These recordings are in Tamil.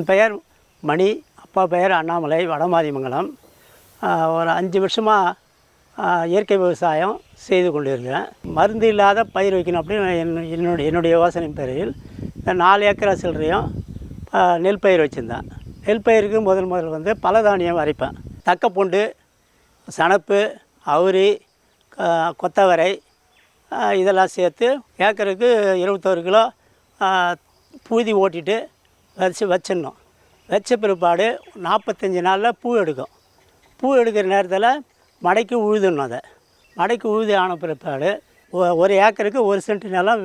என் பெயர் மணி அப்பா பெயர் அண்ணாமலை வடமாதிமங்கலம் ஒரு அஞ்சு வருஷமாக இயற்கை விவசாயம் செய்து கொண்டிருக்கிறேன். மருந்து இல்லாத பயிர் வைக்கணும் அப்படின்னு என் என்னுடைய என்னுடைய யோசனை பேரில் இந்த நாலு ஏக்கரா சில்லறையும் நெல் பயிர் வச்சுருந்தேன். நெல் பயிருக்கு முதல் முதல் வந்து பலதானியம் அரைப்பேன். தக்கப்பூண்டு சணப்பு அவுரி கொத்தவரை இதெல்லாம் சேர்த்து ஏக்கருக்கு இருபத்தோரு கிலோ பூதி ஓட்டிட்டு வச்சு வச்சிடணும். வச்ச பிற்பாடு நாற்பத்தஞ்சு நாளில் பூ எடுக்கும். பூ எடுக்கிற நேரத்தில் மடைக்கு உழுதுணும் அதை. மடைக்கு உழுது ஆன பிற்பாடு ஒ- ஒரு ஏக்கருக்கு ஒரு சென்ட் நிலம்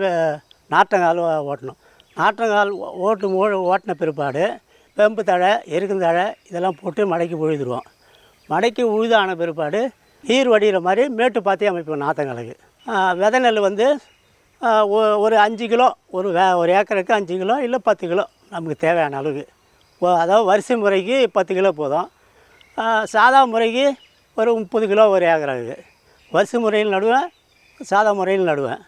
நாற்றங்கால் ஓட்டணும். நாற்றங்கால் ஓ- ஓட்டு ஓட்டின பிற்பாடு வெம்பு தழை எருக்குந்தழை இதெல்லாம் போட்டு மடைக்கு உழுதுருவோம். மடைக்கு உழுதான பிற்பாடு நீர் வடிகிற மாதிரி மேட்டு பாத்தி அமைப்போம் நாற்றங்களுக்கு விதை நெல் வந்து ஒ- ஒரு அஞ்சு கிலோ ஒரு வே ஒரு ஏக்கருக்கு அஞ்சு கிலோ இல்லை பத்து கிலோ நமக்கு தேவையான அளவு. அதாவது வரிசை முறைக்கு பத்து கிலோ போதும். சாதா முறைக்கு ஒரு முப்பது கிலோ ஒரு ஏக்கராக்கு வரிசை முறையில் நடுவேன் சாதா முறையில் நடுவேன்.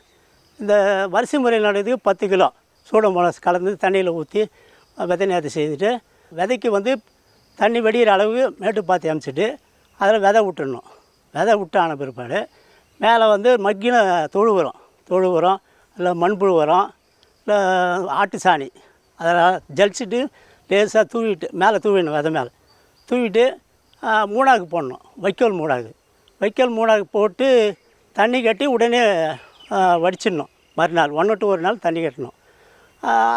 இந்த வரிசை முறையில் நடுறதுக்கு பத்து கிலோ சூட மிளகு கலந்து தண்ணியில் ஊற்றி விதை நேர்த்தி செய்துட்டு விதைக்கு வந்து தண்ணி வெடிகிற அளவுக்கு மேட்டு பார்த்து அமைச்சிட்டு அதில் விதை விட்டுடணும். விதை விட்டான பிற்பாடு மேலே வந்து மக்கின தொழு உரம் தொழு உரம் இல்லை மண்புழு உரம் இல்லை ஆட்டு சாணி. அதெல்லாம் ஜலிச்சிட்டு லேசாக தூவிட்டு மேலே தூவிடணும் விதை மேலே. தூவிட்டு மூணாக்கு போடணும் வைக்கோல் மூணாக்கு வைக்கோல் மூணாக்கு போட்டு தண்ணி கட்டி உடனே வடிச்சிடணும். மறுநாள் ஒன்று டு ஒரு நாள் தண்ணி கட்டணும்.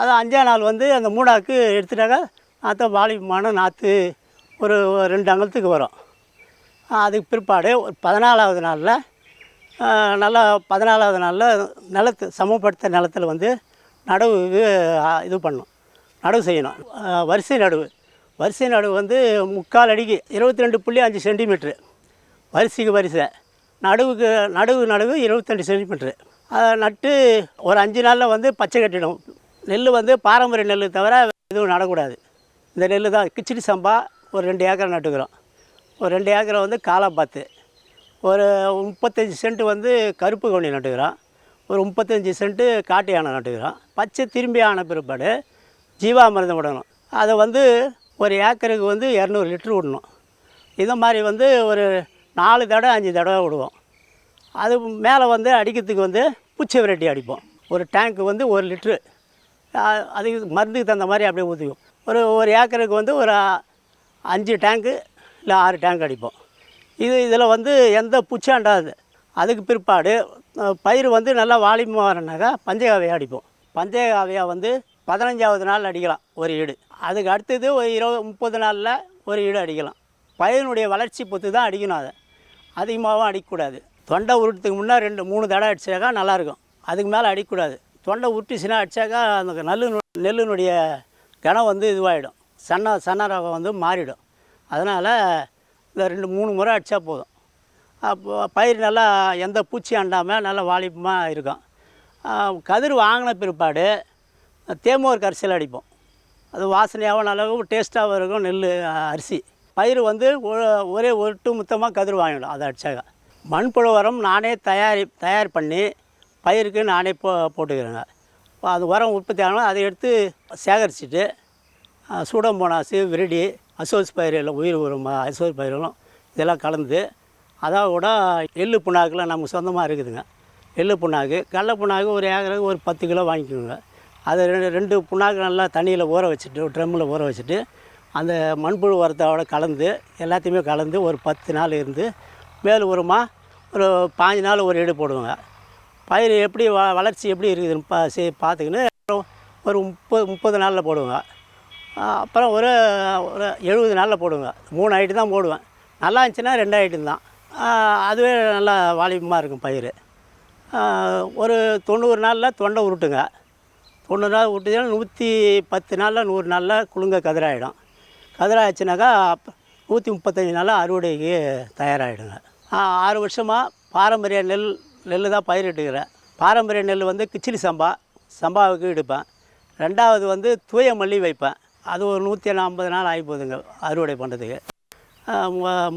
அது அஞ்சாம் நாள் வந்து அந்த மூணாக்கு எடுத்துட்டாக்கா நாற்ற வாலிபமான நாற்று ஒரு ரெண்டு அங்கலத்துக்கு வரும். அதுக்கு பிற்பாடு ஒரு பதினாலாவது நாளில் நல்லா பதினாலாவது நாளில் நிலத்து சமப்படுத்த நிலத்தில் வந்து நடவுக்கு இது பண்ணணும் நடவு செய்யணும். வரிசை நடவு. வரிசை நடவு வந்து முக்கால் அடிக்கு இருபத்தி ரெண்டு புள்ளி அஞ்சு சென்டிமீட்ரு. வரிசைக்கு வரிசை. நடுவுக்கு நடுவு நடுவு இருபத்தெண்டு சென்டிமீட்ரு. அதை நட்டு ஒரு அஞ்சு நாளில் வந்து பச்சை கட்டிடும். நெல் வந்து பாரம்பரிய நெல் தவிர எதுவும் நடக்கூடாது. இந்த நெல் தான் கிச்சடி சம்பா ஒரு ரெண்டு ஏக்கரை நட்டுக்கிறோம். ஒரு ரெண்டு ஏக்கரை வந்து காலா ஒரு முப்பத்தஞ்சு சென்ட் வந்து கருப்பு கவுனி நட்டுக்கிறோம். ஒரு முப்பத்தஞ்சு சென்ட்டு காட்டு யானை நட்டுக்கிறோம் பச்சை திரும்பி ஆன பிற்பாடு ஜீவாமிர்தம் விடணும். அதை வந்து ஒரு ஏக்கருக்கு வந்து இரநூறு லிட்ரு விடணும். இந்த மாதிரி வந்து ஒரு நாலு தடவை அஞ்சு தடவை விடுவோம். அது மேலே வந்து அடிக்கிறதுக்கு வந்து பூச்சி விரட்டி அடிப்போம். ஒரு டேங்க்கு வந்து ஒரு லிட்ரு அதுக்கு மருந்துக்கு தகுந்த மாதிரி அப்படியே ஊற்றிக்கும் ஒரு ஒரு ஏக்கருக்கு வந்து ஒரு அஞ்சு டேங்க்கு இல்லை ஆறு டேங்க் அடிப்போம். இது இதில் வந்து எந்த பூச்சியும் அண்டாது அதுக்கு பிற்பாடு பயிர் வந்து நல்லா வாலிபமாக வரனாக்கா பஞ்சகாவியாக அடிப்போம். பஞ்சகாவியாக வந்து பதினஞ்சாவது நாள் அடிக்கலாம் ஒரு ஈடு. அதுக்கு அடுத்தது ஒரு இருபது முப்பது நாளில் ஒரு ஈடு அடிக்கலாம். பயிரினுடைய வளர்ச்சி பொறுத்து தான் அடிக்கணும் அதை. அதிகமாகவும் அடிக்கக்கூடாது. தொண்டை உருட்டுறதுக்கு முன்னே ரெண்டு மூணு தடவை அடிச்சாக்கா நல்லாயிருக்கும். அதுக்கு மேலே அடிக்கக்கூடாது. தொண்டை உருட்டுச்சுன்னா அடித்தாக்கா அந்த நெல்லு நெல்லினுடைய கனம் வந்து இதுவாகிடும் சன்ன சன்ன ரகம் வந்து மாறிடும். அதனால் இந்த ரெண்டு மூணு முறை அடித்தா போதும். அப்போ பயிர் நல்லா எந்த பூச்சி அண்டாமல் நல்லா வாலிபமாக இருக்கும். கதிர் வாங்கின பிற்பாடு தேமோர் கரிசல் அடிப்போம். அது வாசனையாகவும் நல்லாவும் டேஸ்ட்டாகவும் இருக்கும் நெல் அரிசி. பயிர் வந்து ஒரே ஒட்டு மொத்தமாக கதிர் வாங்கிடும் அதை அடித்தாங்க மண்புழு உரம் நானே தயாரி தயார் பண்ணி பயிருக்கு நானே போ போட்டுக்கிறேங்க. அது உரம் உற்பத்தி ஆகணும். அதை எடுத்து சேகரிச்சுட்டு சூடம்போனாசு விரடி அசோஸ் பயிர் எல்லாம் உயிர் உரம் அசோஸ் பயிரெல்லாம் இதெல்லாம் கலந்து அதோட எள்ளு புண்ணாக்குலாம் நமக்கு சொந்தமாக இருக்குதுங்க. எள்ளு புண்ணாக்கு கடல புண்ணாக்கு ஒரு ஏக்கருக்கு ஒரு பத்து கிலோ வாங்கிக்கோங்க. அதை ரெண்டு ரெண்டு புண்ணாக்கு நல்லா தண்ணியில் ஊற வச்சுட்டு ஒரு ட்ரம்மில் ஊற வச்சுட்டு அந்த மண்புழு உரத்தோட கலந்து எல்லாத்தையுமே கலந்து ஒரு பத்து நாள் இருந்து மேல் உரமாக ஒரு பாஞ்சு நாள் ஒரு எடு போடுவாங்க. பயிர் எப்படி வ வளர்ச்சி எப்படி இருக்குதுன்னு பா சே பார்த்துக்கின்னு அப்புறம் ஒரு முப்பது முப்பது நாளில் போடுவாங்க. அப்புறம் ஒரு ஒரு எழுபது நாளில் போடுவேங்க. மூணு ஐட்டு தான் போடுவேன். நல்லா இருந்துச்சுன்னா ரெண்டு ஐட்டம் தான். அதுவே நல்லா வாலிபமாக இருக்கும் பயிர் ஒரு தொண்ணூறு நாளில் தொண்டை உருட்டுங்க. தொண்ணூறு நாள் விட்டுச்சுன்னா நூற்றி பத்து நாளில் நூறு நாளில் குலுங்க கதிராயிடும். கதிராயிடுச்சுனாக்கா நூற்றி முப்பத்தஞ்சு நாளில் அறுவடைக்கு தயாராகிடுங்க ஆறு வருஷமாக பாரம்பரிய நெல் நெல் தான் பயிரிட்டுக்கிறேன் பாரம்பரிய நெல் வந்து கிச்சிலி சம்பா சம்பாவுக்கு எடுப்பேன் ரெண்டாவது வந்து தூய மல்லி வைப்பேன். அது ஒரு நூற்றி ஐம்பது நாள் ஆகி போகுதுங்க அறுவடை பண்ணுறதுக்கு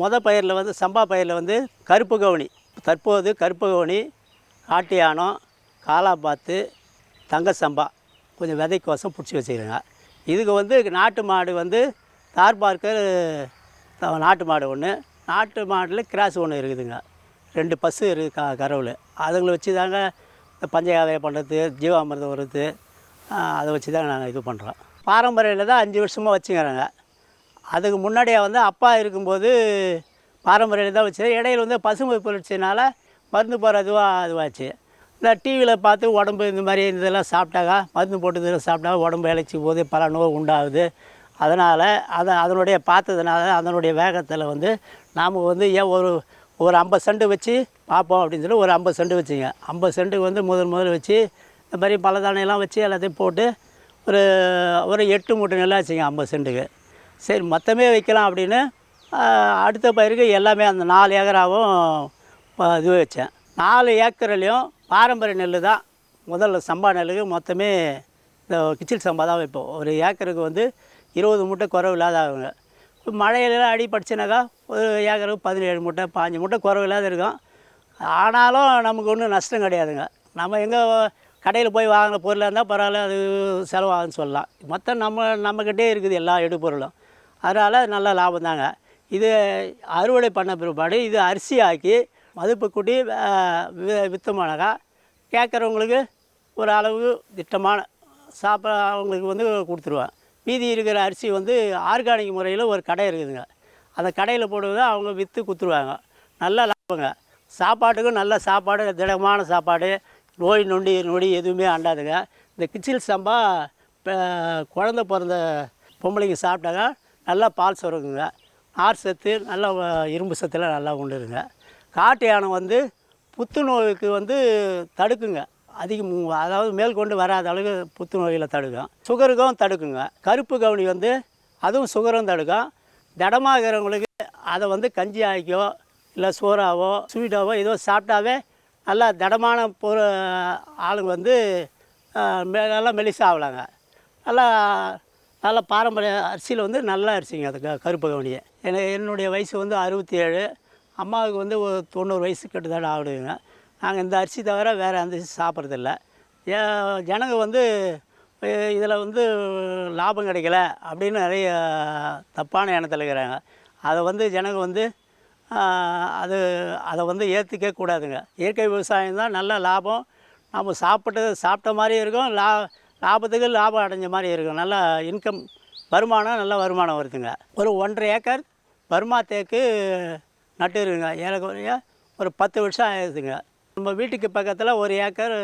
மொத பயிரில் வந்து சம்பா பயிரில் வந்து கருப்பு கவுனி. தற்போது கருப்பு கவுனி காட்டியானம் காலாபாத்து தங்க சம்பா கொஞ்சம் விதைக்கோசம் பிடிச்சி வச்சுக்கிறேங்க. இதுக்கு வந்து நாட்டு மாடு வந்து தார் பார்க்கர் நாட்டு மாடு ஒன்று நாட்டு மாடில் கிராஸ் ஒன்று இருக்குதுங்க. ரெண்டு பஸ்ஸு இருக்குது க கறவில். அதுங்களை வச்சு தாங்க இந்த பஞ்சகாதையை பண்ணுறது ஜீவாமிர்தம் வருது அதை வச்சு தான் நாங்கள் இது பண்ணுறோம் பாரம்பரியில் தான் அஞ்சு வருஷமாக வச்சுக்கிறேங்க. அதுக்கு முன்னாடியே வந்து அப்பா இருக்கும்போது பாரம்பரியம் தான் வச்சு இடையில வந்து பசுமை புரட்சினால மருந்து போகிற இதுவாக இதுவாச்சு. இந்த டிவியில் பார்த்து உடம்பு இந்த மாதிரி இதெல்லாம் சாப்பிட்டாக்கா மருந்து போட்டு இதெல்லாம் சாப்பிட்டா உடம்பு இழைச்சி போது பல நோய் உண்டாகுது. அதனால் அதை அதனுடைய பார்த்ததுனால அதனுடைய வேகத்தில் வந்து நாம் வந்து ஏன் ஒரு ஒரு ஐம்பது சென்ட் வச்சு பார்ப்போம் அப்படின்னு சொல்லி ஒரு ஐம்பது சென்ட் வச்சுங்க. ஐம்பது சென்ட்டுக்கு வந்து முதல் முதல் வச்சு இந்த மாதிரி பலதானியெல்லாம் வச்சு எல்லாத்தையும் போட்டு ஒரு ஒரு எட்டு மூட்டை நெல் வச்சுங்க ஐம்பது சென்ட்டுக்கு சரி மொத்தமே வைக்கலாம் அப்படின்னு அடுத்த பயிருக்கு எல்லாமே அந்த நாலு ஏக்கராவும் ப- இது வச்சேன். நாலு ஏக்கர்லேயும் பாரம்பரிய நெல் தான். முதல்ல சம்பா நெல்லுக்கு மொத்தமே இந்த கிச்சில் சம்பா தான் வைப்போம். ஒரு ஏக்கருக்கு வந்து இருபது மூட்டை குறவு இல்லாத ஆகுங்க. இப்போ மழையிலலாம் அடி படிச்சுனாக்கா ஒரு ஏக்கருக்கு பதினேழு மூட்டை பாஞ்சு மூட்டை குறவு இல்லாத இருக்கும். ஆனாலும் நமக்கு ஒன்றும் நஷ்டம் கிடையாதுங்க. நம்ம எங்கே கடையில் போய் வாங்கின பொருளாக இருந்தால் பரவாயில்ல அது செலவாகுன்னு சொல்லலாம். மொத்தம் நம்ம நம்மக்கிட்டே இருக்குது எல்லா எடுபொருளும். அதனால் நல்ல லாபம் தாங்க இது அறுவடை பண்ண பிற்பாடு இது அரிசி ஆக்கி மதிப்பு கூட்டி அஹ், வி- கேட்குறவங்களுக்கு ஒரு அளவு திட்டமான சாப்பிட அவங்களுக்கு வந்து கொடுத்துருவேன். மீதி இருக்கிற அரிசி வந்து ஆர்கானிக் முறையில் ஒரு கடை இருக்குதுங்க. அந்த கடையில் போடுவது அவங்க விற்று குத்துருவாங்க. நல்ல லாபங்க. சாப்பாட்டுக்கும் நல்ல சாப்பாடு திடமான சாப்பாடு. நோய் நொண்டி நொடி எதுவுமே அண்டாதுங்க. இந்த கிச்சில் சம்பா இப்போ குழந்த பிறந்த பொம்பளைங்க சாப்பிட்டாங்க நல்லா பால் சுரக்குங்க. நார் சத்து நல்லா இரும்பு சத்துலாம் நல்லா உண்டுருங்க காட்டு யானை வந்து புத்துநோய்க்கு வந்து தடுக்குங்க. அதிகம் அதாவது மேல் கொண்டு வராத அளவுக்கு புத்துநோயில் தடுக்கும். சுகருக்கும் தடுக்குங்க. கருப்பு கவுனி வந்து அதுவும் சுகரும் தடுக்கும். திடமாகிறவங்களுக்கு அதை வந்து கஞ்சி ஆக்கியோ இல்லை சோறாவோ ஸ்வீட்டாவோ ஏதோ சாப்பிட்டாவே நல்லா திடமான பொரு ஆளுங்க வந்து மெ- நல்லா மெலிசாகலாங்க நல்லா நல்ல பாரம்பரிய அரிசியில் வந்து நல்ல அரிசிங்க அது க- கருப்பு கவனியை. எனக்கு என்னுடைய வயசு வந்து அறுபத்தி ஏழு அம்மாவுக்கு வந்து ஒரு தொண்ணூறு வயசு கிட்டத்தட்ட ஆகிடுதுங்க நாங்கள் இந்த அரிசி தவிர வேறு அந்த அரிசி சாப்பிட்றதில்ல. ஏ ஜனங்க வந்து இதில் வந்து லாபம் கிடைக்கல அப்படின்னு நிறைய தப்பான எண்ணத்தில் இருக்கிறாங்க. அதை வந்து ஜனங்க வந்து அது அதை வந்து ஏற்றுக்க கூடாதுங்க. இயற்கை விவசாயம் தான் நல்ல லாபம். நம்ம சாப்பிட்டது சாப்பிட்ட மாதிரியும் இருக்கும். லா லாபத்துக்கு லாபம் அடைஞ்ச மாதிரி இருக்கும். நல்லா இன்கம் வருமானம் நல்ல வருமானம் வருதுங்க. ஒரு ஒன்றரை ஏக்கர் பர்மா தேக்கு நட்டு இருக்குங்க. ஏறக்குறைய ஒரு பத்து வருஷம் ஆயிடுதுங்க நம்ம வீட்டுக்கு பக்கத்தில் ஒரு ஏக்கர்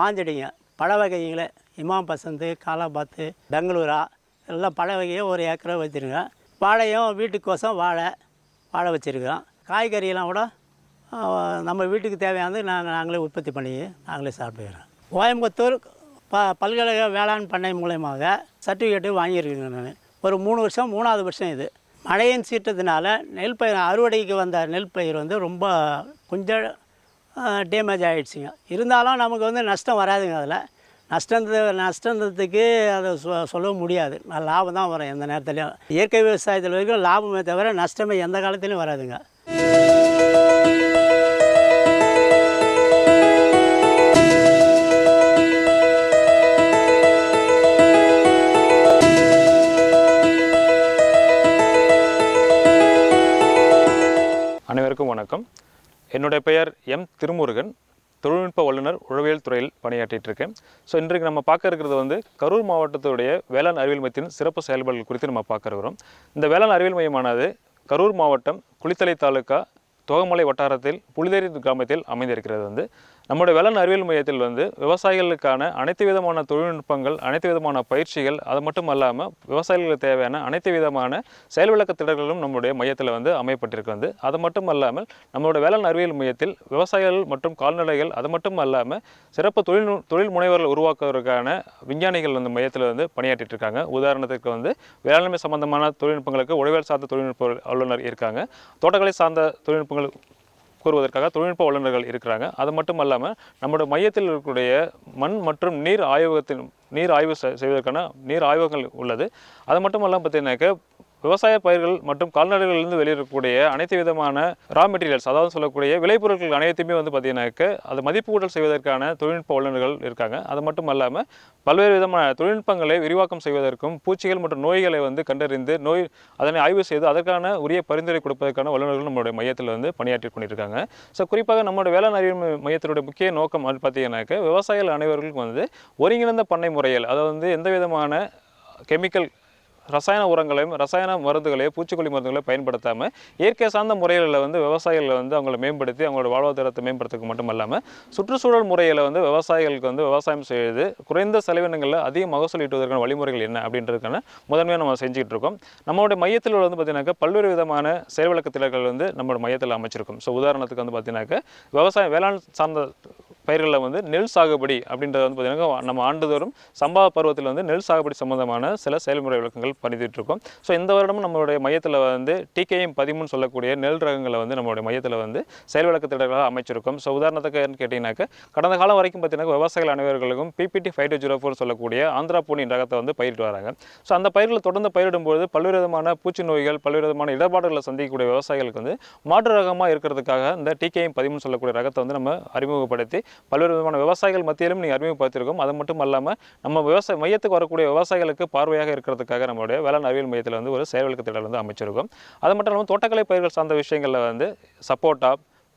மாஞ்செடிங்க. பழ வகைங்களே இமாம் பசந்து காலாபாத்து பெங்களூரா எல்லாம் பழ வகையை ஒரு ஏக்கரை வச்சுருங்க வாழையும் வீட்டுக்கோசம் வாழை வாழை வச்சுருக்கோம். காய்கறியெல்லாம் கூட நம்ம வீட்டுக்கு தேவையானது நாங்கள் நாங்களே உற்பத்தி பண்ணி நாங்களே சாப்பிட்டுக்கிறோம். கோயம்புத்தூர் ப பல்கலைக்கழக வேளாண் பண்ணை மூலயமாக சர்டிஃபிகேட்டு வாங்கியிருக்கேங்க நான். ஒரு மூணு வருஷம் மூணாவது வருஷம் இது. மழையின் சீற்றத்தினால நெல் பயிர் அறுவடைக்கு வந்த நெல் பயிர் வந்து ரொம்ப கொஞ்சம் டேமேஜ் ஆகிடுச்சிங்க இருந்தாலும் நமக்கு வந்து நஷ்டம் வராதுங்க அதில். நஷ்டத்து நஷ்டத்துக்கு அதை சொ சொல்ல முடியாது. நான் லாபம் தான் வரும் எந்த நேரத்துலையும். இயற்கை விவசாயத்தில் வரைக்கும் லாபமே தவிர நஷ்டமே எந்த காலத்துலையும் வராதுங்க. வணக்கம். என்னுடைய பெயர் எம் திருமுருகன். தொழில்நுட்ப வல்லுநர் உழவியல் துறையில் பணியாற்றிட்டு இருக்கேன். ஸோ இன்றைக்கு நம்ம பார்க்க இருக்கிறது வந்து கரூர் மாவட்டத்துடைய வேளாண் அறிவியல் மையத்தின் சிறப்பு செயல்பாடுகள் குறித்து நம்ம பார்க்க இருக்கிறோம். இந்த வேளாண் அறிவியல் மையமானது கரூர் மாவட்டம் குளித்தலை தாலுக்கா தோகமலை வட்டாரத்தில் புலிதேரி கிராமத்தில் அமைந்திருக்கிறது வந்து. நம்முடைய வேளாண் அறிவியல் மையத்தில் வந்து விவசாயிகளுக்கான அனைத்து விதமான தொழில்நுட்பங்கள் அனைத்து விதமான பயிற்சிகள் அது மட்டும் அல்லாமல் விவசாயிகளுக்கு தேவையான அனைத்து விதமான செயல் விளக்க திட்டங்களும் நம்முடைய மையத்தில் வந்து அமையப்பட்டிருக்கு வந்து. அது மட்டும் அல்லாமல் நம்மளுடைய வேளாண் அறிவியல் மையத்தில் விவசாயிகள் மற்றும் கால்நடைகள் அது மட்டும் அல்லாமல் சிறப்பு தொழில் தொழில் முனைவர்கள் உருவாக்குவதற்கான விஞ்ஞானிகள் வந்து மையத்தில் வந்து பணியாற்றிட்டு இருக்காங்க உதாரணத்துக்கு வந்து வேளாண்மை சம்பந்தமான தொழில்நுட்பங்களுக்கு உழவியல் சார்ந்த தொழில்நுட்ப வல்லுநர் இருக்காங்க. தோட்டக்கலை சார்ந்த தொழில்நுட்பங்கள் கூறுவதற்காக தொழில்நுட்ப வல்லுநர்கள் இருக்கிறாங்க. அது மட்டும் இல்லாமல் நம்முடைய மையத்தில் இருக்கக்கூடிய மண் மற்றும் நீர் ஆய்வகத்தின் நீர் ஆய்வு செய்வதற்கான நீர் ஆய்வகங்கள் உள்ளது. அது மட்டும் இல்லாமல் பார்த்தீங்கன்னாக்க விவசாய பயிர்கள் மற்றும் கால்நடைகளிலிருந்து வெளியிடக்கூடிய அனைத்து விதமான ரா மெட்டீரியல்ஸ் அதாவது சொல்லக்கூடிய விளைபொருட்கள் அனைத்துமே வந்து பார்த்தீங்கன்னாக்க அது மதிப்பு கூட்டல் செய்வதற்கான தொழில்நுட்ப வல்லுநர்கள் இருக்காங்க. அது மட்டும் அல்லாமல் பல்வேறு விதமான தொழில்நுட்பங்களை விரிவாக்கம் செய்வதற்கும் பூச்சிகள் மற்றும் நோய்களை வந்து கண்டறிந்து நோய் அதனை ஆய்வு செய்து அதற்கான உரிய பரிந்துரை கொடுப்பதற்கான வல்லுநர்கள் நம்மளுடைய மையத்தில் வந்து பணியாற்றி கொண்டிருக்காங்க. ஸோ குறிப்பாக நம்மளுடைய வேளாண் அறிவு மையத்தினுடைய முக்கிய நோக்கம் பார்த்தீங்கன்னாக்க விவசாயிகள் அனைவருக்கும் வந்து ஒருங்கிணைந்த பண்ணை முறையில் அதாவது வந்து எந்த விதமான கெமிக்கல் ரசாயன உரங்களையும் ரசாயன மருந்துகளையும் பூச்சிக்கொல்லி மருந்துகளையும் பயன்படுத்தாமல் இயற்கை சார்ந்த முறைகளில் வந்து விவசாயிகளை வந்து அவங்களை மேம்படுத்தி அவங்களோட வாழ்வாதாரத்தை மேம்படுத்துறதுக்கு மட்டும் இல்லாமல் சுற்றுச்சூழல் முறையில் வந்து விவசாயிகளுக்கு வந்து விவசாயம் செய்து குறைந்த செலவினங்களில் அதிக மகசூல் ஈட்டுவதற்கான வழிமுறைகள் என்ன அப்படின்றதுக்கான முதன்மையாக நம்ம செஞ்சுக்கிட்டு இருக்கோம். நம்மளுடைய மையத்தில் வந்து பார்த்தீங்கன்னாக்கா பல்வேறு விதமான செயல்விளக்க திட்டங்கள் வந்து நம்மளோட மையத்தில் அமைச்சிருக்கும். ஸோ உதாரணத்துக்கு வந்து பார்த்தீங்கன்னாக்கா விவசாயம் வேளாண் சார்ந்த பயிர்களில் வந்து நெல் சாகுபடி அப்படின்றது வந்து பார்த்தீங்கன்னா நம்ம ஆண்டுதோறும் சம்பா பருவத்தில் வந்து நெல் சாகுபடி சம்பந்தமான சில செயல்முறை விளக்கங்கள் பண்ணிட்டுருக்கோம் ஸோ இந்த வருடமும் நம்மளுடைய மையத்தில் வந்து டிகேஎம் பதிமூணு சொல்லக்கூடிய நெல் ரகங்களை வந்து நம்மளுடைய மையத்தில் வந்து செயல் விளக்க திட்டங்களாக அமைச்சிருக்கோம். ஸோ உதாரணத்துக்கு கேட்டிங்கனாக்க கடந்த காலம் வரைக்கும் பார்த்திங்கன்னா விவசாயிகள் அனைவர்களுக்கும் BPT five two zero four சொல்லக்கூடிய ஆந்திரா பூனி ரகத்தை வந்து பயிரிட்டு வராங்க. ஸோ அந்த பயிர்களை தொடர்ந்து பயிரிடும்போது பல்வேறு விதமான பூச்சி நோய்கள் பல்வேறு விதமான இடர்பாடுகளை சந்திக்கக்கூடிய விவசாயிகளுக்கு வந்து மாற்று ரகமாக இருக்கிறதுக்காக இந்த டிகேஎம் பதிமூணு சொல்லக்கூடிய ரகத்தை வந்து நம்ம அறிமுகப்படுத்தி பல்வேறு விதமான விவசாயிகள் மத்தியிலும் நீங்கள் அறிமுகப்படுத்தியிருக்கோம். அது மட்டும் இல்லாமல் நம்ம விவசாய மையத்துக்கு வரக்கூடிய விவசாயிகளுக்கு பார்வையாக இருக்கிறதுக்காக நம்மளுடைய வேளாண் அறிவியல் மையத்தில் வந்து ஒரு செயல்விளக்க திட்டம் வந்து அமைச்சிருக்கோம். அது மட்டும் இல்லாமல் தோட்டக்கலை பயிர்கள் சார்ந்த விஷயங்களில் வந்து சப்போட்டா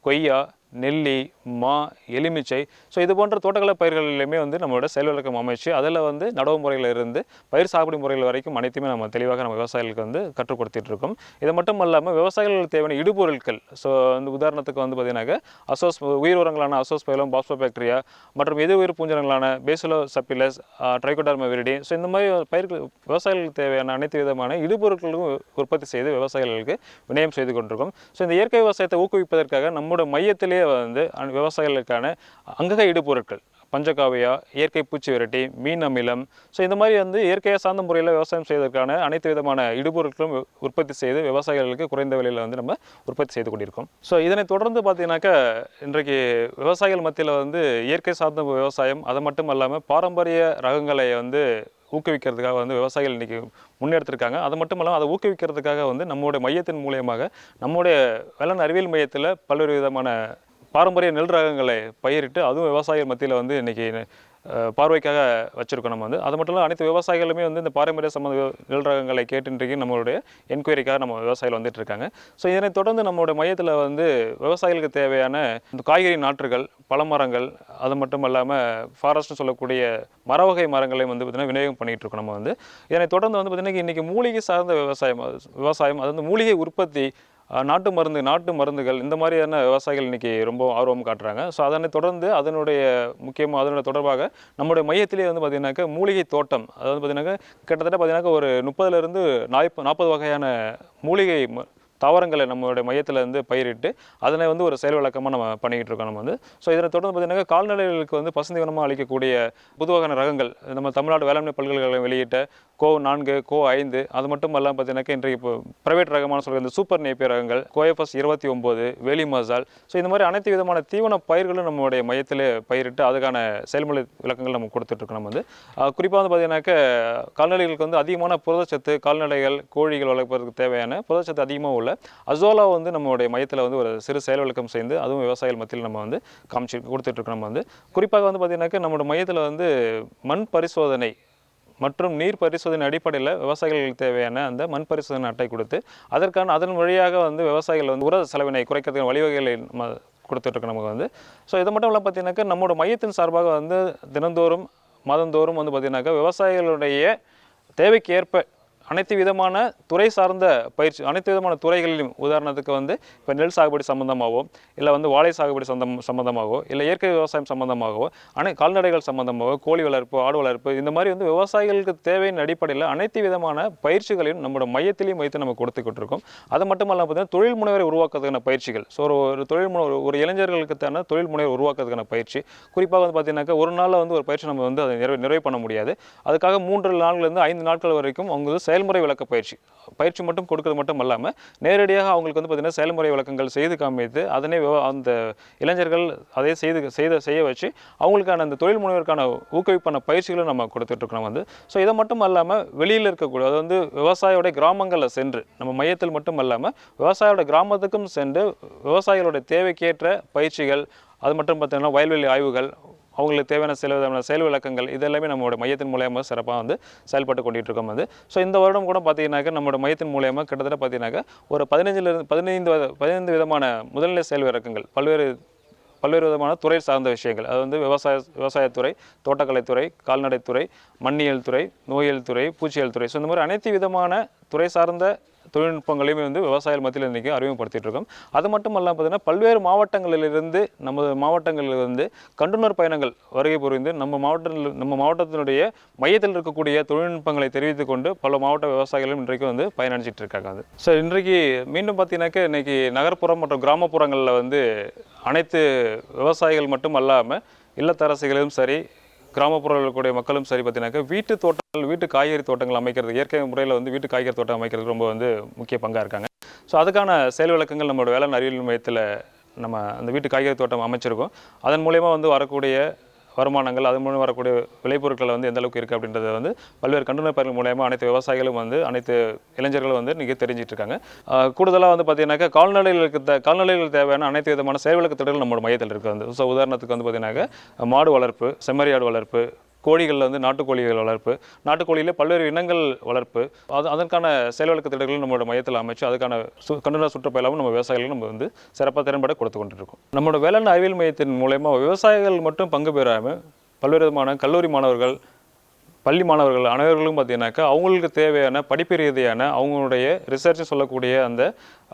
கொய்யா நெல்லி மா எலுமிச்சை. ஸோ இது போன்ற தோட்டக்கலை பயிர்களிலுமே வந்து நம்மளோட செயல் விளக்கம் அமைச்சு அதில் வந்து நடவு முறையில் இருந்து பயிர் சாகுபடி முறைகள் வரைக்கும் அனைத்துமே நம்ம தெளிவாக நம்ம விவசாயிகளுக்கு வந்து கற்றுக் கொடுத்துட்டு இருக்கோம் இது மட்டும் இல்லாமல் விவசாயிகளுக்கு தேவையான இடுபொருட்கள் ஸோ வந்து உதாரணத்துக்கு வந்து பார்த்தீங்கன்னாக்க அசோஸ் உயிர் உரங்களான அசோஸ் பயிலும் பாக்ஸ்போபாக்டீரியா மற்றும் எது உயிர் பூஞ்சனங்களான பேசிலோ சப்பிலஸ் ட்ரைகோடர்ம விரிடி. ஸோ இந்த மாதிரி பயிர்கள் விவசாயிகளுக்கு தேவையான அனைத்து விதமான இடுபொருட்களும் உற்பத்தி செய்து விவசாயிகளுக்கு விநியோகம் செய்து கொண்டிருக்கோம். ஸோ இந்த இயற்கை விவசாயத்தை ஊக்குவிப்பதற்காக நம்முடைய நிறைய வந்து விவசாயிகளுக்கான அங்கக இடுபொருட்கள் பஞ்சகாவியா இயற்கை பூச்சி விரட்டி மீன் அமிலம் ஸோ இந்த மாதிரி வந்து இயற்கையாக சார்ந்த முறையில் விவசாயம் செய்வதற்கான அனைத்து விதமான இடுபொருட்களும் உற்பத்தி செய்து விவசாயிகளுக்கு குறைந்த விலையில் வந்து நம்ம உற்பத்தி செய்து கொண்டிருக்கோம். ஸோ இதனை தொடர்ந்து பார்த்தீங்கன்னாக்கா இன்றைக்கு விவசாயிகள் மத்தியில் வந்து இயற்கை சார்ந்த விவசாயம் அது மட்டும் இல்லாமல் பாரம்பரிய ரகங்களை வந்து ஊக்குவிக்கிறதுக்காக வந்து விவசாயிகள் இன்றைக்கி முன்னெடுத்திருக்காங்க. அது மட்டும் இல்லாமல் அதை ஊக்குவிக்கிறதுக்காக வந்து நம்மளுடைய மையத்தின் மூலியமாக நம்முடைய வேளாண் அறிவியல் மையத்தில் பல்வேறு விதமான பாரம்பரிய நெல் ரகங்களை பயிரிட்டு அதுவும் விவசாயிகள் மத்தியில் வந்து இன்றைக்கி பார்வைக்காக வச்சுருக்கோம் நம்ம வந்து. அது மட்டும் இல்லாமல் அனைத்து விவசாயிகளுமே வந்து இந்த பாரம்பரிய சம்மந்த நெல் ரகங்களை கேட்டுன்றைக்கு நம்மளுடைய என்கொயரிக்காக நம்ம விவசாயிகள் வந்துட்டு இருக்காங்க. ஸோ இதனை தொடர்ந்து நம்மளுடைய மையத்தில் வந்து விவசாயிகளுக்கு தேவையான இந்த காய்கறி நாற்றுகள் பழமரங்கள் அது மட்டும் இல்லாமல் ஃபாரஸ்ட்னு சொல்லக்கூடிய மரவகை மரங்களையும் வந்து பார்த்திங்கன்னா விநியோகம் பண்ணிகிட்டு இருக்கோம் நம்ம வந்து. இதனை தொடர்ந்து வந்து பார்த்திங்கன்னா இன்றைக்கி மூலிகை சார்ந்த விவசாயம் விவசாயம் அது வந்து மூலிகை உற்பத்தி நாட்டு மருந்து நாட்டு மருந்துகள் இந்த மாதிரியான விவசாயிகள் இன்றைக்கி ரொம்ப ஆர்வம் காட்டுறாங்க. ஸோ அதனை தொடர்ந்து அதனுடைய முக்கியமாக அதனுடைய தொடர்பாக நம்முடைய மையத்திலே வந்து பார்த்திங்கனாக்கா மூலிகை தோட்டம் அதாவது பார்த்திங்கனாக்கா கிட்டத்தட்ட பார்த்திங்கனாக்கா ஒரு முப்பதுலேருந்து நாற்பது நாற்பது வகையான மூலிகை ம- தாவரங்களை நம்மளுடைய மையத்தில் இருந்து பயிரிட்டு அதனை வந்து ஒரு செயல் விளக்கமாக நம்ம பண்ணிக்கிட்டு இருக்கோம் நம்ம வந்து. ஸோ இதனை தொடர்ந்து பார்த்தீங்கன்னா கால்நடைகளுக்கு வந்து பசுந்தீவனமாக அளிக்கக்கூடிய புதுவகையான ரகங்கள் நம்ம தமிழ்நாடு வேளாண்மை பல்கலைக்கழகம் வெளியிட்ட கோ நான்கு கோ ஐந்து அது மட்டும் இல்லாமல் பார்த்தீங்கன்னாக்கா இன்றைக்கு இப்போ ப்ரைவேட் ரகமான சொல்கிற இந்த சூப்பர் நேப்பியர் ரகங்கள் கோஎஃப்எஸ் இருபத்தி ஒம்பது வேலி மசால். ஸோ இந்த மாதிரி அனைத்து விதமான தீவன பயிர்களும் நம்மளுடைய மையத்தில் பயிரிட்டு அதுக்கான செயல்முறை விளக்கங்கள் நம்ம கொடுத்துட்ருக்கோம் நம்ம வந்து. குறிப்பாக வந்து பார்த்தீங்கன்னாக்கா கால்நடைகளுக்கு வந்து அதிகமான புரதச்சத்து கால்நடைகள் கோழிகள் வளர்ப்பதற்கு தேவையான புரதச்சத்து அதிகமாக உள்ள அசோலா வந்து நம்மளுடைய மையத்தில் வந்து ஒரு சிறு செயல் விளக்கம் செய்து அதுவும் விவசாயிகள் மத்தியில் நம்ம வந்து காமிச்சு கொடுத்துட்ருக்கோம் நம்ம வந்து. குறிப்பாக வந்து பார்த்தீங்கன்னாக்கா நம்மளோட மையத்தில் வந்து மண் பரிசோதனை மற்றும் நீர் பரிசோதனை அடிப்படையில் விவசாயிகளுக்கு தேவையான அந்த மண் பரிசோதனை அட்டை கொடுத்து அதற்கான அதன் வழியாக வந்து விவசாயிகள் வந்து உர செலவினை குறைக்கிறதுக்கு வழிவகைகளை நம்ம கொடுத்துட்ருக்கோம் நமக்கு வந்து. ஸோ இது மட்டும் இல்லாமல் பார்த்தீங்கன்னாக்கா நம்மளோட மையத்தின் சார்பாக வந்து தினந்தோறும் மாதந்தோறும் வந்து பார்த்திங்கனாக்கா விவசாயிகளுடைய தேவைக்கு ஏற்ப அனைத்து விதமான துறை சார்ந்த பயிற்சி அனைத்து விதமான துறைகளிலும் உதாரணத்துக்கு வந்து இப்போ நெல் சாகுபடி சம்பந்தமாகவோ இல்லை வந்து வாழை சாகுபடி சம்பந்தம் சம்பந்தமாகவோ இல்லை இயற்கை விவசாயம் சம்பந்தமாகவோ அனை கால்நடைகள் சம்பந்தமாகவோ கோழி வளர்ப்பு ஆடு வளர்ப்பு இந்த மாதிரி வந்து விவசாயிகளுக்கு தேவையின் அடிப்படையில் அனைத்து விதமான பயிற்சிகளையும் நம்மளோட மையத்திலையும் வைத்து நம்ம கொடுத்துக்கிட்டு இருக்கோம் அது மட்டும் இல்லாமல் பார்த்தீங்கன்னா தொழில் முனைவரை உருவாக்குறதுக்கான பயிற்சிகள். ஸோ ஒரு ஒரு தொழில் முனை ஒரு இளைஞர்களுக்கு தான தொழில் முனைவர் உருவாக்குறதுக்கான பயிற்சி. குறிப்பாக வந்து பார்த்தீங்கன்னாக்கா ஒரு நாளில் வந்து ஒரு பயிற்சி நம்ம வந்து அதை நிறைவு நிறைவு பண்ண முடியாது. அதுக்காக மூன்று நாள்லேருந்து ஐந்து நாட்கள் வரைக்கும் அவங்க வந்து செயல் செயல்முறை விளக்க பயிற்சி. பயிற்சி மட்டும் கொடுக்கறது மட்டும் இல்லாமல் நேரடியாக அவங்களுக்கு வந்து பார்த்திங்கன்னா செயல்முறை விளக்கங்கள் செய்து காமித்து அதனை அந்த இளைஞர்கள் அதை செய்து செய்த செய்ய வச்சு அவங்களுக்கான அந்த தொழில் முனைவருக்கான ஊக்குவிப்பான பயிற்சிகளை நம்ம கொடுத்துட்ருக்கோம் வந்து. ஸோ இதை மட்டும் இல்லாமல் வெளியில் இருக்கக்கூடிய அது வந்து விவசாயியோட கிராமங்களில் சென்று நம்ம மையத்தில் மட்டும் இல்லாமல் விவசாயியோட கிராமத்துக்கும் சென்று விவசாயிகளுடைய தேவைக்கேற்ற பயிற்சிகள் அது மட்டும் பார்த்திங்கன்னா வயல்வெளி ஆய்வுகள் அவங்களுக்கு தேவையான சில விதமான செயல் விளக்கங்கள் இது எல்லாமே நம்மளோட மையத்தின் மூலியமாக சிறப்பாக வந்து செயல்பட்டு கொண்டுட்டு இருக்கோம் வந்து. ஸோ இந்த வருடம் கூட பார்த்தீங்கன்னாக்க நம்மளோட மையத்தின் மூலியமாக கிட்டத்தட்ட பார்த்தீங்கன்னாக்க ஒரு பதினஞ்சிலிருந்து பதினைந்து வ- பதினைந்து விதமான முதல்நிலை செயல் விளக்கங்கள் பல்வேறு பல்வேறு விதமான துறை சார்ந்த விஷயங்கள். அது வந்து விவசாய விவசாயத்துறை தோட்டக்கலைத்துறை கால்நடைத்துறை மண்ணியல் துறை நோயியல் துறை பூச்சியல் துறை. ஸோ இந்த மாதிரி அனைத்து விதமான துறை சார்ந்த தொழில்நுட்பங்களையுமே வந்து விவசாயிகள் மத்தியில் இன்றைக்கி அறிமுகப்படுத்திகிட்டு இருக்கோம் அது மட்டும் இல்லாமல் பார்த்தீங்கன்னா பல்வேறு மாவட்டங்களிலிருந்து நமது மாவட்டங்களிலிருந்து கண்டுணர் பயணங்கள் வருகை புரிந்து நம்ம மாவட்டத்தில் நம்ம மாவட்டத்தினுடைய மையத்தில் இருக்கக்கூடிய தொழில்நுட்பங்களை தெரிவித்துக் கொண்டு பல மாவட்ட விவசாயிகளும் இன்றைக்கு வந்து பயனடைஞ்சிட்டு இருக்காங்க அது. சார் இன்றைக்கு மீண்டும் பார்த்தீங்கன்னாக்க இன்றைக்கி நகர்ப்புறம் மற்றும் கிராமப்புறங்களில் வந்து அனைத்து விவசாயிகள் மட்டும் அல்லாமல் இல்லத்தரசிகளும் சரி கிராமப்புறங்களில் இருக்கக்கூடிய மக்களும் சரி பார்த்தீங்கன்னாக்கா வீட்டு தோட்டங்கள் வீட்டு காய்கறி தோட்டங்கள் அமைக்கிறது இயற்கை முறையில் வந்து வீட்டு காய்கறி தோட்டம் அமைக்கிறது ரொம்ப வந்து முக்கிய பங்காக இருக்காங்க. ஸோ அதுக்கான செயல் விளக்கங்கள் நம்மளோட வேளாண் அறிவியல் மையத்தில் நம்ம அந்த வீட்டு காய்கறி தோட்டம் அமைச்சிருக்கோம். அதன் மூலயமா வந்து வரக்கூடிய வருமானங்கள் அது மூலம் வரக்கூடிய விளைபொருட்கள் வந்து எந்த அளவுக்கு இருக்குது அப்படின்றத வந்து பல்வேறு கண்டுணர் பயிர்கள் மூலயமா அனைத்து விவசாயிகளும் வந்து அனைத்து இளைஞர்களும் வந்து இன்றைக்கி தெரிஞ்சிட்டு இருக்காங்க. கூடுதலாக வந்து பார்த்தீங்கன்னாக்கா கால்நடைகளுக்கு இருக்க கால்நடைகளுக்கு தேவையான அனைத்து விதமான செயல்விளக்கு திட்டங்கள் நம்மளோட மையத்தில் இருக்குது வந்து ஸோ உதாரணத்துக்கு வந்து பார்த்தீங்கன்னாக்கா மாடு வளர்ப்பு செம்மறியாடு வளர்ப்பு கோழிகளில் வந்து நாட்டுக்கோழிகள் வளர்ப்பு நாட்டுக்கோழியில் பல்வேறு இனங்கள் வளர்ப்பு அது அதற்கான செயல்விளக்கு திட்டங்களும் நம்மளோட மையத்தில் அமைச்சு அதுக்கான சு கண்டுணர் சுற்றுப்பயலாகவும் நம்ம விவசாயிகளும் நம்ம வந்து சிறப்பாக திறன்பட கொடுத்து கொண்டிருக்கோம். நம்மளோட வேளாண் அறிவியல் மையத்தின் மூலயமா விவசாயிகள் மட்டும் பங்கு பெறாமல் பல்வேறு விதமான கல்லூரி மாணவர்கள் பள்ளி மாணவர்கள் அனைவர்களும் பார்த்தீங்கன்னாக்கா அவங்களுக்கு தேவையான படிப்பு ரீதியான அவங்களுடைய ரிசர்ச் சொல்லக்கூடிய அந்த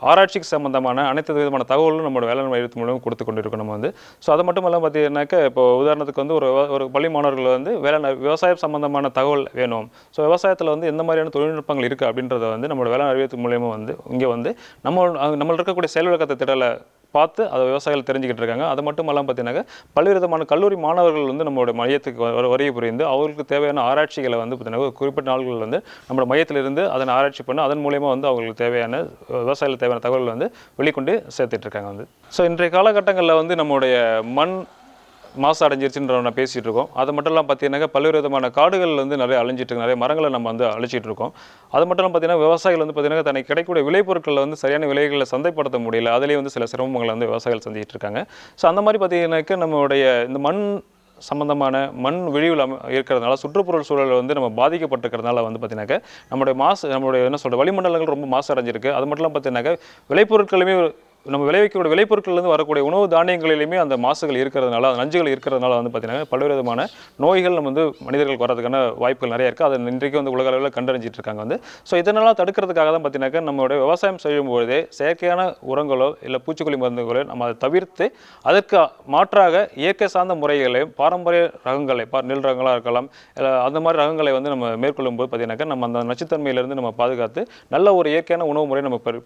ஆராய்ச்சிக்கு சம்மந்தமான அனைத்து விதமான தகவலும் நம்மளோட வேளாண் மையத்து மூலம் கொடுத்து கொண்டிருக்கோம் நம்ம வந்து. ஸோ அது மட்டும் இல்லாமல் பார்த்தீங்கன்னாக்கா இப்போ உதாரணத்துக்கு வந்து ஒரு ஒரு பள்ளி மாணவர்கள் வந்து வேளாண் விவசாயம் சம்மந்தமான தகவல் வேணும். ஸோ விவசாயத்தில் வந்து எந்த மாதிரியான தொழில்நுட்பங்கள் இருக்குது அப்படின்றத வந்து நம்மளோட வேளாண் அறிவியத்து மூலியமாக வந்து இங்கே வந்து நம்ம நம்மள இருக்கக்கூடிய செயல் விளக்கத்தை திடலை பார்த்து அதை விவசாயிகள் தெரிஞ்சுக்கிட்டு இருக்காங்க. அது மட்டும் இல்லாமல் பார்த்தீங்கன்னா பல்வேறு விதமான கல்லூரி மாணவர்கள் வந்து நம்மளோட மையத்துக்கு வ- புரிந்து அவர்களுக்கு தேவையான ஆராய்ச்சிகளை வந்து பார்த்தீங்கன்னா ஒரு குறிப்பிட்ட நாள்களில் வந்து நம்மளோட மையத்திலிருந்து அதனை ஆராய்ச்சி பண்ணி அதன் மூலியமாக வந்து அவங்களுக்கு தேவையான விவசாயிகளுக்கு தேவையான தகவல்கள் வந்து வெளிக்கொண்டு சேர்த்துட்டு இருக்காங்க வந்து. ஸோ இன்றைய காலகட்டங்களில் வந்து நம்மளுடைய மண் மாசு அடைஞ்சிருச்சுன்ற நான் பேசிகிட்டு இருக்கோம் அது மட்டும் இல்லாமல் பார்த்தீங்கன்னாக்கா பல்வேறு விதமான காடுகள் வந்து நிறைய அழிஞ்சிட்டு இருக்கு நிறைய மரங்களை நம்ம வந்து அழிச்சிட்டு இருக்கோம் அது மட்டும் இல்லாமல் பார்த்தீங்கன்னா விவசாயிகள் வந்து பார்த்தீங்கன்னா தனக்கு கிடைக்கக்கூடிய விளைபொருட்களை வந்து சரியான விலைகளை சந்தைப்படுத்த முடியல. அதுலேயே வந்து சில சிரமங்களை வந்து விவசாயிகள் சந்திக்கிட்டு இருக்காங்க ஸோ அந்த மாதிரி பார்த்தீங்கன்னாக்கா நம்மளுடைய இந்த மண் சம்பந்தமான மண் விழிவில் இருக்கிறதுனால சுற்றுப்புற சூழல் வந்து நம்ம பாதிக்கப்பட்டிருக்கிறதுனால வந்து பார்த்தீங்கன்னாக்கா நம்மளுடைய மாசு நம்மளுடைய என்ன சொல்கிற வளிமண்டலங்கள் ரொம்ப மாசு அடைஞ்சிருக்கு அது மட்டும் இல்லாமல் பார்த்தீங்கன்னாக்கா விளைபொருட்களுமே நம்ம விளைவிக்கக்கூடிய விளைபொருட்கள்லேருந்து வரக்கூடிய உணவு தானியங்களிலுமே அந்த மாசுகள் இருக்கிறதுனால அந்த நஞ்சுகள் இருக்கிறதுனால வந்து பார்த்தீங்கன்னா பல்வேறு விதமான நோய்கள் நம்ம வந்து மனிதர்களுக்கு வரதுக்கான வாய்ப்புகள் நிறைய இருக்குது அதை இன்றைக்கு வந்து உலக அளவில் கண்டறிஞ்சிட்டு இருக்காங்க வந்து. ஸோ இதனால் தடுக்கிறதுக்காக தான் பார்த்தீங்கன்னாக்கா நம்மளுடைய விவசாயம் செய்யும் பொழுதே செயற்கையான உரங்களோ இல்லை பூச்சிக்கொல்லி மருந்துகளோ நம்ம அதை தவிர்த்து அதற்கு மாற்றாக இயற்கை சார்ந்த முறைகளையும் பாரம்பரிய ரகங்களை பா நெல் ரகங்களாக இருக்கலாம் இல்லை அந்த மாதிரி ரகங்களை வந்து நம்ம மேற்கொள்ளும் போது பார்த்தீங்கன்னாக்கா நம்ம அந்த நச்சுத்தன்மையிலிருந்து நம்ம பாதுகாத்து நல்ல ஒரு இயற்கையான உணவு முறை நம்ம பெரு-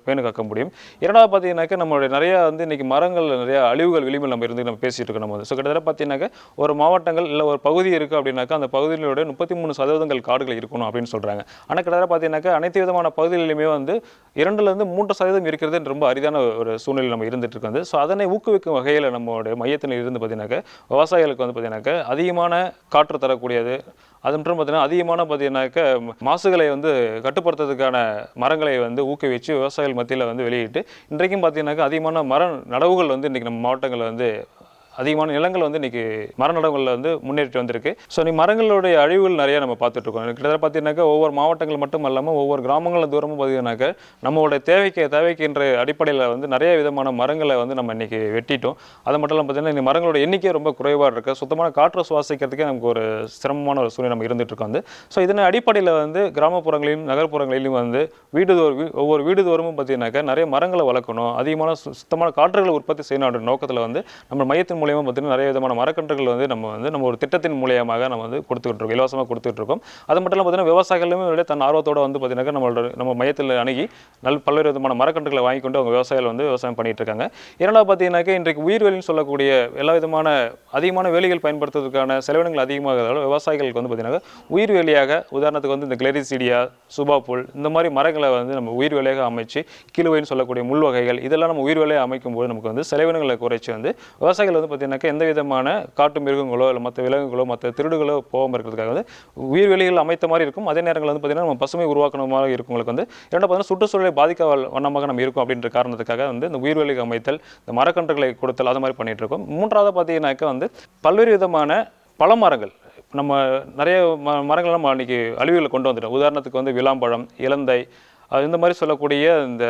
முடியும். இரண்டாவது பார்த்தீங்கன்னாக்கா நம்மளுடைய நிறையா வந்து இன்னைக்கு மரங்கள் நிறையா அழிவுகள் விளிம்பில் நம்ம இருந்து நம்ம பேசிகிட்டு இருக்கோம் நம்ம வந்து. ஸோ கிட்டத்தட்ட பார்த்தீங்கன்னாக்க ஒரு மாவட்டங்கள் இல்லை ஒரு பகுதி இருக்குது அப்படின்னாக்கா அந்த பகுதிகளோட முப்பத்தி மூணு சதவீதங்கள் காடுகள் இருக்கணும் அப்படின்னு சொல்கிறாங்க ஆனால் கிட்டத்தட்ட பார்த்தீங்கன்னாக்கா அனைத்து விதமான பகுதிகளிலுமே வந்து இரண்டுலேருந்து மூன்று சதவீதம் இருக்கிறது ரொம்ப அரிதான ஒரு சூழ்நிலை நம்ம இருந்துட்டு இருக்கோம். ஸோ அதனை ஊக்குவிக்கும் வகையில் நம்மளுடைய மையத்தில் இருந்து பார்த்தீங்கன்னாக்கா விவசாயிகளுக்கு வந்து பார்த்தீங்கன்னாக்கா அதிகமான காற்று தரக்கூடியது அது மட்டும் பார்த்தீங்கன்னா அதிகமான பார்த்தீங்கன்னாக்கா மாசுகளை வந்து கட்டுப்படுத்துறதுக்கான மரங்களை வந்து ஊக்குவிச்சு விவசாயிகள் மத்தியில் வந்து வெளியிட்டு இன்றைக்கும் பார்த்தீங்கன்னாக்கா அதிகமான மர நடவுகள் வந்து இன்றைக்கி நம்ம மாவட்டங்களில் வந்து அதிகமான நிலங்கள் வந்து இன்னைக்கு மர நடவுகளில் வந்து முன்னேறிட்டு வந்திருக்கு. ஸோ நீ மரங்களுடைய அழிவுகள் நிறைய நம்ம பார்த்துட்டு இருக்கோம். கிட்டத்தட்ட பார்த்தீங்கன்னாக்கா ஒவ்வொரு மாவட்டங்கள் மட்டும் இல்லாமல் ஒவ்வொரு கிராமங்களில் தூரமும் பார்த்தீங்கன்னாக்கா நம்மளோட தேவைக்கு தேவைக்கின்ற அடிப்படையில் வந்து நிறைய விதமான மரங்களை வந்து நம்ம இன்னைக்கு வெட்டிட்டோம். அது மட்டும் இல்லாமல் பார்த்தீங்கன்னா இந்த மரங்களோட எண்ணிக்கை ரொம்ப குறைவாக இருக்குது சுத்தமான காற்றை சுவாசிக்கிறதுக்கே நமக்கு ஒரு சிரமமான ஒரு சூழ்நிலை நம்ம இருந்துட்டு இருக்கோம் வந்து. ஸோ இதன் அடிப்படையில் வந்து கிராமப்புறங்களிலும் நகர்ப்புறங்களிலும் வந்து வீடுதோறும் ஒவ்வொரு வீடுதோறும் பார்த்தீங்கன்னாக்கா நிறைய மரங்களை வளர்க்கணும். அதிகமான சுத்தமான காற்றுகளை உற்பத்தி செய்யணும் அப்படின்ற நோக்கத்தில் வந்து நம்ம மையத்தின் மூலம் மூலியமாக பார்த்திங்கன்னா நிறைய விதமான மரக்கன்றுகள் வந்து நம்ம வந்து நம்ம ஒரு திட்டத்தின் மூலியமாக நம்ம வந்து கொடுத்துக்கிட்டு இருக்கோம். இலவசமாக கொடுத்துட்டு இருக்கோம். அது மட்டும் இல்லாமல் பார்த்தீங்கன்னா விவசாயிகளுமே தன் ஆர்வத்தோட வந்து பார்த்தீங்கன்னா நம்மளோட நம்ம மையத்தில் அணுகி நல் பல்வேறு விதமான மரக்கன்றுகளை வாங்கி கொண்டு அவங்க விவசாயிகள் வந்து விவசாயம் பண்ணிட்டு இருக்காங்க. இரண்டாவது பார்த்தீங்கன்னாக்கா இன்றைக்கு உயிர்வேலின்னு சொல்லக்கூடிய எல்லா விதமான அதிகமான வேலிகள் பயன்படுத்துவதற்கான செலவினங்கள் அதிகமாகிறதால விவசாயிகளுக்கு வந்து பார்த்தீங்கன்னா உயிர்வேலியாக உதாரணத்துக்கு வந்து இந்த கிளரிசீடியா சுபாப்புல் இந்த மாதிரி மரங்களை வந்து நம்ம உயிர் வேலையாக அமைச்சு கிலுவைன்னு சொல்லக்கூடிய முள் வகைகள் இதெல்லாம் நம்ம உயிர்வேலையாக அமைக்கும் போது நமக்கு வந்து செலவினங்களை குறைச்சி வந்து விவசாயிகள் வந்து பார்த்தீங்கன்னாக்கா எந்த விதமான காட்டு மிருகங்களோ இல்லை மற்ற விலங்குகளோ மற்ற திருடுகளோ போகாமல் இருக்கிறதுக்காக வந்து உயிர்வெளிகள் அமைத்த மாதிரி இருக்கும். அதே நேரங்களில் வந்து பார்த்தீங்கன்னா நம்ம பசுமை உருவாக்கணும் இருக்கும் இருக்கவங்களுக்கு வந்து இரண்டாவது பார்த்தீங்கன்னா சுற்றுச்சூழலை பாதிக்க வண்ணமாக நம்ம இருக்கும் அப்படின்ற காரணத்துக்காக வந்து இந்த உயிர்வெளிகள் அமைத்தல் இந்த மரக்கன்றுகளை கொடுத்தல் அது மாதிரி பண்ணிகிட்டு இருக்கோம். மூன்றாவது பார்த்தீங்கன்னாக்கா வந்து பல்வேறு விதமான பழமரங்கள். நம்ம நிறைய ம மரங்கள் நம்ம அன்றைக்கி அழிவுகளை கொண்டு வந்துட்டோம். உதாரணத்துக்கு வந்து விளாம்பழம் இலந்தை இந்த மாதிரி சொல்லக்கூடிய இந்த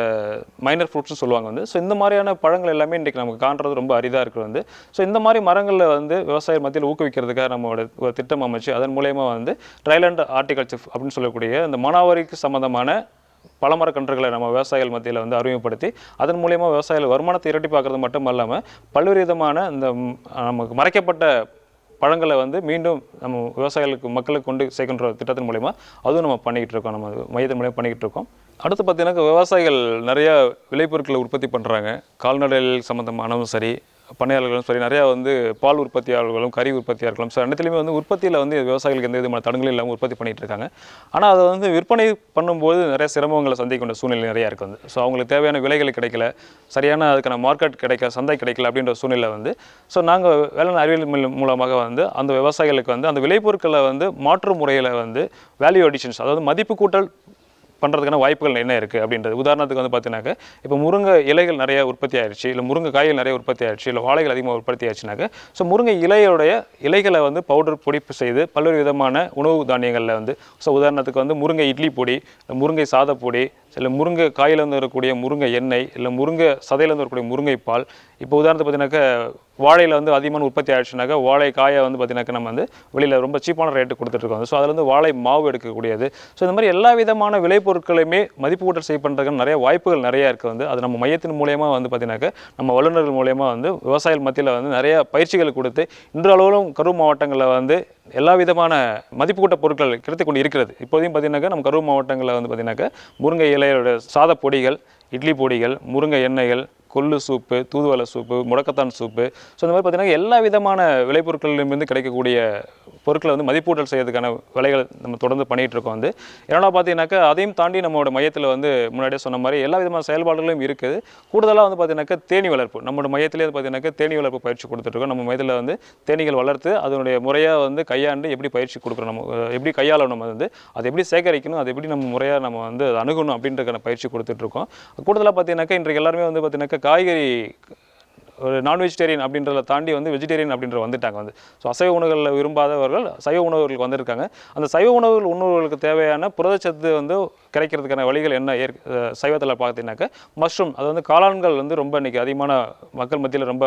மைனர் ஃப்ரூட்ஸ்னு சொல்லுவாங்க வந்து. ஸோ இந்த மாதிரியான பழங்கள் எல்லாமே இன்றைக்கி நமக்கு காண்றது ரொம்ப அரிதாக இருக்குது வந்து. ஸோ இந்த மாதிரி மரங்களில் வந்து விவசாய மத்தியில் ஊக்குவிக்கிறதுக்காக நம்மளோட ஒரு திட்டம் அமைச்சு அதன் மூலயமா வந்து ட்ரைலண்ட் ஆர்டிகல்ச்சர் அப்படின்னு சொல்லக்கூடிய இந்த மானாவாரிக்கு சம்மந்தமான பழமரக்கன்றுகளை நம்ம விவசாயிகள் மத்தியில் வந்து அறிமுகப்படுத்தி அதன் மூலயமா விவசாயிகள் வருமானத்தை இரட்டிப்பாக்குறது மட்டும் இல்லாமல் பல்வேறு விதமான இந்த நமக்கு மறைக்கப்பட்ட பழங்களை வந்து மீண்டும் நம்ம விவசாயிகளுக்கு மக்களுக்கு கொண்டு சேர்க்கின்ற திட்டத்தின் மூலயமா அதுவும் நம்ம பண்ணிக்கிட்டு இருக்கோம். நம்ம மையத்தின் மூலியமாக பண்ணிக்கிட்டு இருக்கோம். அடுத்து பார்த்தீங்கன்னா விவசாயிகள் நிறையா விளைபொருட்களை உற்பத்தி பண்ணுறாங்க கால்நடைகள் சம்மந்தமானவும் சரி பண்ணையாளர்களும் சரி நிறையா வந்து பால் உற்பத்தியாளர்களும் கறி உற்பத்தியாளர்களும் ஸோ ரெண்டுத்துலையுமே வந்து உற்பத்தியில் வந்து விவசாயிகளுக்கு எந்த விதமான தடங்கள் இல்லாமல் உற்பத்தி பண்ணிகிட்டு இருக்காங்க. ஆனால் அதை வந்து விற்பனை பண்ணும்போது நிறைய சிரமங்களை சந்திக்கின்ற சூழ்நிலை நிறையா இருக்குது வந்து. ஸோ அவங்களுக்கு தேவையான விலைகள் கிடைக்கல சரியான அதுக்கான மார்க்கெட் கிடைக்க சந்தை கிடைக்கல அப்படின்ற சூழ்நிலை வந்து. ஸோ நாங்கள் வேளாண் அறிவியல் மூலமாக வந்து அந்த விவசாயிகளுக்கு வந்து அந்த விளைபொருட்களை வந்து மாற்று முறையில் வந்து வேல்யூ அடிஷன்ஸ் அதாவது மதிப்பு கூட்டல் பண்ணுறதுக்கான வாய்ப்புகள் என்ன இருக்குது அப்படின்றது. உதாரணத்துக்கு வந்து பார்த்தீங்கன்னாக்க இப்போ முருங்கை இலைகள் நிறைய உற்பத்தி ஆயிடுச்சு இல்லை முருங்கை காய்கள் நிறைய உற்பத்தி ஆயிடுச்சு இல்லை வாழைகள் அதிகமாக உற்பத்தி ஆயிடுச்சுனாக்க ஸோ முருங்கை இலையோடைய இலைகளை வந்து பவுடர் பொடிப்பு செய்து பல்வேறு விதமான உணவு தானியங்களில் வந்து ஸோ உதாரணத்துக்கு வந்து முருங்கை இட்லி பொடி முருங்கை சாதப்பொடி சில முருங்கை காயிலேருந்து வரக்கூடிய முருங்கை எண்ணெய் இல்லை முருங்கை சதையிலேருந்து வரக்கூடிய முருங்கை பால். இப்போ உதாரணத்துக்கு பார்த்தீங்கன்னாக்கா வாழையில் வந்து அதிகமான உற்பத்தி ஆயிடுச்சுனாக்கா வாழை காயை வந்து பார்த்தீங்கன்னாக்கா நம்ம வந்து வெளியில் ரொம்ப சீப்பான ரேட்டு கொடுத்துட்ருக்கோம் ஸோ அதில் வந்து வாழை மாவு எடுக்கக்கூடியது. ஸோ இந்த மாதிரி எல்லா விதமான விளைபொருட்களையுமே மதிப்பு கூட்டல் செய்யப்படுறதுக்கு நிறைய வாய்ப்புகள் நிறையா இருக்குது வந்து. அது நம்ம மையத்தின் மூலயமா வந்து பார்த்தீங்கன்னாக்கா நம்ம வல்லுநர்கள் மூலயமா வந்து விவசாயிகள் மத்தியில் வந்து நிறைய பயிற்சிகள் கொடுத்து இன்று அளவிலும் கரூர் மாவட்டங்களில் வந்து எல்லா விதமான மதிப்பு கூட்ட பொருட்கள் கிடைத்து கொண்டு இருக்கிறது இப்போதையும் பார்த்தீங்கன்னாக்கா நம்ம கரூர் மாவட்டங்களில் வந்து பார்த்தீங்கன்னாக்கா முருங்கை இலையோட சாத பொடிகள் இட்லி பொடிகள் முருங்கை எண்ணெய்கள் கொள்ளு சூப்பு தூதுவளை சூப்பு முடக்கத்தான் சூப்பு. ஸோ இந்த மாதிரி பார்த்திங்கன்னா எல்லா விதமான விளைபொருட்களிலிருந்து கிடைக்கக்கூடிய பொருட்களை வந்து மதிப்பூட்டல் செய்யறதுக்கான விலைகள் நம்ம தொடர்ந்து பண்ணிகிட்டு இருக்கோம் வந்து. இரண்டாவது பார்த்தீங்கன்னாக்கா அதையும் தாண்டி நம்மளோட மையத்தில் வந்து முன்னாடியே சொன்ன மாதிரி எல்லா விதமான செயல்பாடுகளும் இருக்குது. கூடுதலாக வந்து பார்த்தீங்கன்னாக்கா தேனி வளர்ப்பு. நம்மளோட மையத்திலே பார்த்தீங்கன்னாக்கா தேனி வளர்ப்பு பயிற்சி கொடுத்துட்ருக்கோம் நம்ம மையத்தில் வந்து தேனிகள் வளர்த்து அதனுடைய முறையாக வந்து கையாண்டு எப்படி பயிற்சி கொடுக்குறோம் நம்ம எப்படி கையாளணும் நம்ம வந்து அதை எப்படி சேகரிக்கணும் அதை எப்படி நம்ம முறையாக நம்ம வந்து அணுகணும் அப்படின்றக்கான பயிற்சி கொடுத்துட்ருக்கோம் கூடுதலாக பார்த்தீங்கன்னாக்கா இன்றைக்கு எல்லாருமே வந்து பார்த்தீங்கன்னாக்கா காய்கறி ஒரு நான் வெஜிடேரியன் அப்படின்றத தாண்டி வந்து வெஜிடேரியன் அப்படின்ற வந்துட்டாங்க வந்து. ஸோ அசைவ உணவுகளில் விரும்பாதவர்கள் சைவ உணவுகளுக்கு வந்திருக்காங்க. அந்த சைவ உணவுகள் உணவுகளுக்கு தேவையான புரதச்சத்து வந்து கிடைக்கிறதுக்கான வழிகள் என்ன? ஏற் சைவத்தில் பார்த்தீங்கன்னாக்க மஷ்ரூம் அது வந்து காளான்கள் வந்து ரொம்ப இன்றைக்கி அதிகமான மக்கள் மத்தியில் ரொம்ப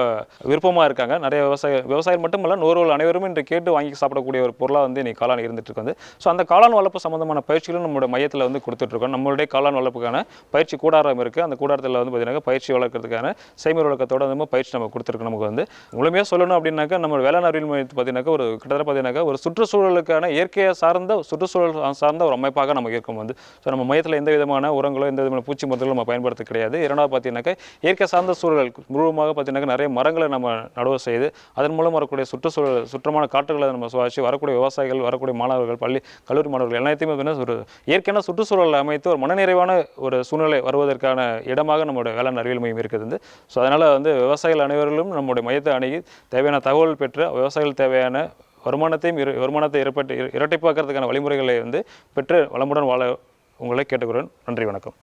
விருப்பமாக இருக்காங்க. நிறைய விவசாய விவசாயம் மட்டும் இல்லை நூறுகள் அனைவரும் இன்று கேட்டு வாங்கி சாப்பிடக்கூடிய ஒரு பொருளாக வந்து இன்றைக்கி காளான் இருந்துட்டு இருக்குது ஸோ அந்த காளான் வளர்ப்பு சம்மந்தமான பயிற்சிகளும் நம்மளோட மையத்தில் வந்து கொடுத்துட்ருக்கோம் நம்மளுடைய காளான் வளர்ப்புக்கான பயிற்சி கூடாரம் இருக்குது அந்த கூடாரத்தில் வந்து பார்த்தீங்கன்னா பயிற்சி வளர்க்கறதுக்கான செய்முறை வழக்கத்தோட வந்து பயிற்சி நம்ம கொடுத்துருக்கோம் நமக்கு வந்து. முழுமையாக சொல்லணும் அப்படின்னாக்கா நம்ம வேளாண் அறிவியல் மையத்தை பார்த்தீங்கன்னாக்கா ஒரு கிட்டத்தட்ட பார்த்தீங்கன்னாக்கா ஒரு சுற்றுச்சூழலுக்கான இயற்கையை சார்ந்த சுற்றுச்சூழல் சார்ந்த ஒரு அமைப்பாக நமக்கு இருக்கும் வந்து. ஸோ நம்ம மையத்தில் எந்த விதமான உரங்களோ எந்த விதமான பூச்சி மருந்துகளோ நம்ம பயன்படுத்த கிடையாது. இரண்டாவது பார்த்தீங்கன்னாக்கா இயற்கை சார்ந்த சூழல் முழுவதுமாக பார்த்தீங்கன்னாக்கா நிறைய மரங்களை நம்ம நடவு செய்து அதன் மூலம் வரக்கூடிய சுற்றுச்சூழல் சுற்றமான காற்றுகளை நம்ம சுவாசி வரக்கூடிய விவசாயிகள் வரக்கூடிய மாணவர்கள் பள்ளி கல்லூரி மாணவர்கள் எல்லாத்தையுமே பார்த்தீங்கன்னா ஒரு இயற்கையான சுற்றுச்சூழலை அமைத்து ஒரு மனநிறைவான ஒரு சூழ்நிலை வருவதற்கான இடமாக நம்மளுடைய வேளாண் அறிவியல் மையம் இருக்குது வந்து ஸோ அதனால் வந்து விவசாயிகள் அனைவர்களும் நம்முடைய மையத்தை அணுகி தேவையான தகவல் பெற்று விவசாயிகள் தேவையான வருமானத்தையும் இரு- வருமானத்தை இரப்பட்டு இரட்டிப்பாக்கிறதுக்கான வழிமுறைகளை வந்து பெற்று வளமுடன் வாழ உங்களை கேட்டுக்கிறேன் நன்றி வணக்கம்.